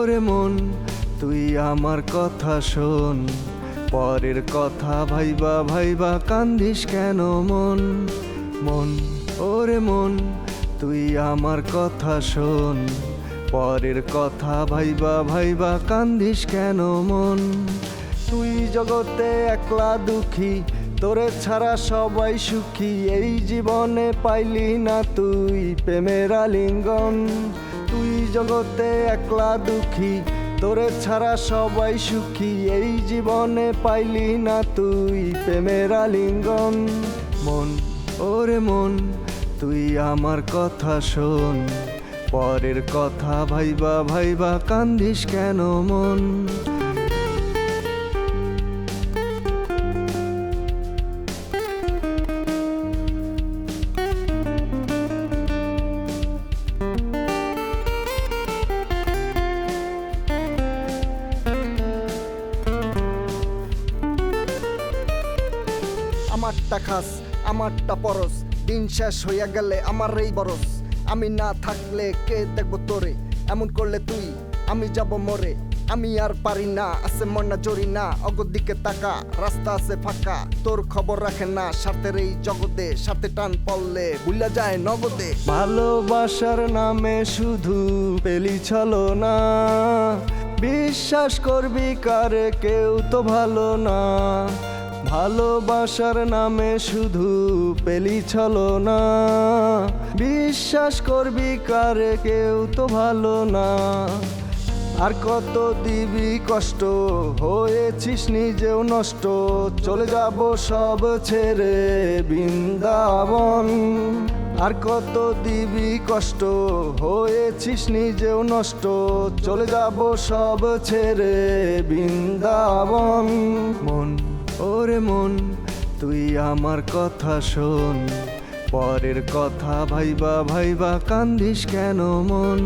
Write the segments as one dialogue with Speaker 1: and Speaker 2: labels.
Speaker 1: ওরে মন, তুই আমার কথা শোন। পরের কথা ভাইবা ভাইবা কান্দিস কেন মন? মন, ওরে মন, তুই আমার কথা শোন। পরের কথা ভাইবা ভাইবা কান্দিস কেন মন? তুই জগতে একলা দুঃখী, তোরে ছাড়া সবাই সুখী। এই জীবনে পাইলি না তুই প্রেমের আলিঙ্গন। তুই জগতে একলা দুঃখী, তোরে ছাড়া সবাই সুখী। এই জীবনে পাইলি না তুই প্রেমের আলিঙ্গন। মন, ওরে মন, তুই আমার কথা শোন। পরের কথা ভাইবা ভাইবা কান্দিস কেন মন?
Speaker 2: আমারটা খাস, আমারটা পরস দিন শেষ হইয়া গেলে আমার এই বরস আমি না থাকলে কে দেখব তোরে? এমন করলে তুই, আমি যাব মরে। আমি আর পারি না, আছে মনা জরি না। অগর দিকে তাকা, রাস্তা আছে ফাঁকা। তোর খবর রাখে না, স্বার্থের এই জগতে স্বার্থে টান পড়লে ভুলা যায় নগদে।
Speaker 1: ভালোবাসার নামে শুধু পেলি ছলো না। বিশ্বাস করবি কারে, কেউ তো ভালো না। ভালোবাসার নামে শুধু পেলি ছলো না। বিশ্বাস করবি কারে কেউ তো ভালো না। আর কত দিবি কষ্ট, হয়েছিস নিজেও নষ্ট। চলে যাব সব ছেড়ে বৃন্দাবন। আর কত দিবি কষ্ট, হয়েছিস নিজেও নষ্ট। চলে যাব সব ছেড়ে বৃন্দাবন। মন ওরে মন তুই আমার কথা শোন। পরের কথা ভাইবা ভাইবা কান্দিস কেন মন?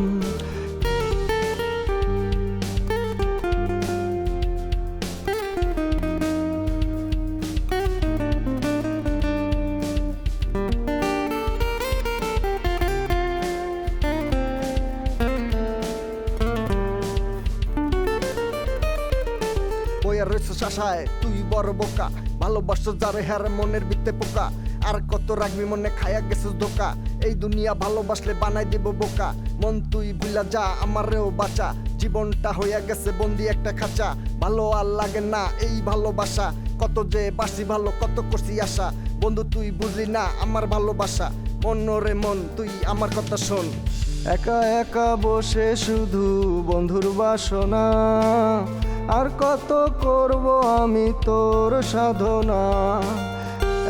Speaker 2: শাসায় তুই বড় বোকা। ভালোবাসো যারে হ্যার মনের বিতে পোকা। আর কত রাখবি মনে খায়া গেছিস ধোকা। এই দুনিয়া ভালোবাসলে বানাই দেব বোকা। মন তুই ভুলা যা, আমারেও বাঁচা। জীবনটা হইয়া গেছে বন্দি একটা খাঁচা। ভালো আর লাগে না এই ভালোবাসা। কত যে বাসি ভালো, কত করছি আশা। বন্ধু তুই বুঝলি না আমার ভালোবাসা। মন রে মন, তুই আমার কথা শোন।
Speaker 1: একা একা বসে শুধু বন্ধুর বাসনা। আর কত করব আমি তোর সাধনা?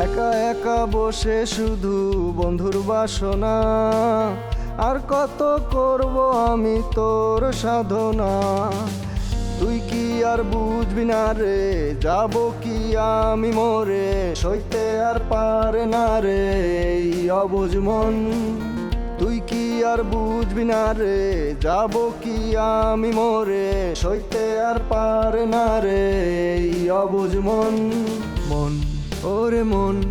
Speaker 1: একা একা বসে শুধু বন্ধুর বাসনা। আর কত করব আমি তোর সাধনা? তুই কি আর বুঝবি না রে? যাব কি আমি মরে? সইতে আর পারে না রে অবুঝ মন। আর বুঝবি না রে যাব কি আমি মরে সইতে আর পারে না রে এই অবুঝ মন। মন। ওরে মন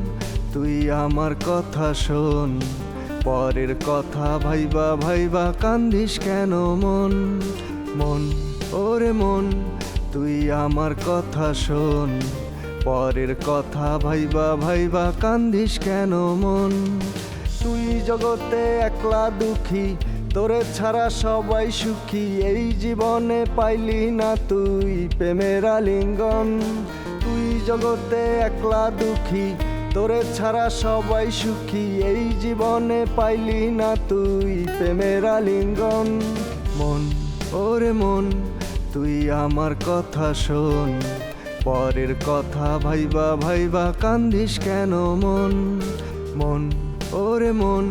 Speaker 1: তুই আমার কথা শোন পরের কথা ভাইবা ভাইবা কান্দিস কেন মন? মন। ওরে মন তুই আমার কথা শোন পরের কথা ভাইবা ভাইবা কান্দিস কেন মন? তুই জগতে একলা দুঃখী, তোরে ছাড়া সবাই সুখী। এই জীবনে পাইলি না তুই প্রেমের আলিঙ্গন। তুই জগতে একলা দুঃখী, তোরে ছাড়া সবাই সুখী। এই জীবনে পাইলি না তুই প্রেমের আলিঙ্গন। মন, ওরে মন, তুই আমার কথা শোন। পরের কথা ভাইবা ভাইবা কান্দিস কেন মন? মন ওরে মন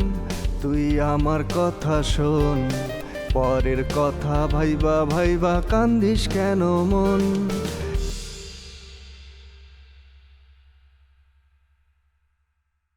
Speaker 1: তুই আমার কথা শোন। পরের কথা ভাইবা ভাইবা কান্দিস কেন মন?